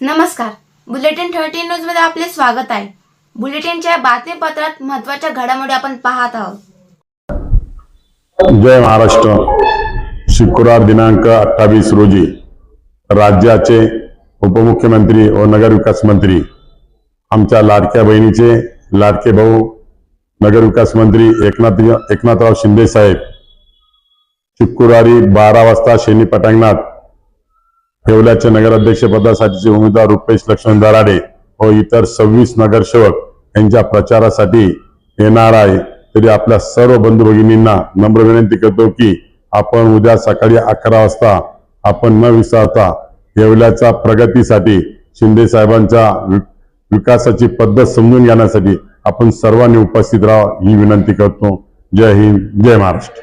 नमस्कार. Bulletin thirty न्यूजमध्ये आपले स्वागत आहे. बुलेटिनच्या बातमीपत्रात महत्त्वाच्या घडामोडी आपण पाहत आहोत. जय महाराष्ट्र. शुक्रवार दिनांक अठ्ठावीस रोजी राज्याचे उपमुख्यमंत्री व नगरविकास मंत्री आमच्या लाडक्या बहिणीचे लाडके भाऊ नगरविकास मंत्री एकनाथ एकनाथराव शिंदे साहेब शुक्रवारी बारा वाजता शेनी पटांगणात येवल्याच्या नगराध्यक्षपदासाठीचे उमेदवार रुपेश लक्ष्मण दराडे व इतर सव्वीस नगरसेवक यांच्या प्रचारासाठी येणार आहे तरी आपल्या सर्व बंधू भगिनींना नम्र विनंती करतो की आपण उद्या सकाळी अकरा वाजता आपण न विसरता येवल्याच्या प्रगतीसाठी शिंदे साहेबांच्या विकासाची पद्धत समजून घेण्यासाठी आपण सर्वांनी उपस्थित राहा ही विनंती करतो. जय हिंद जय महाराष्ट्र.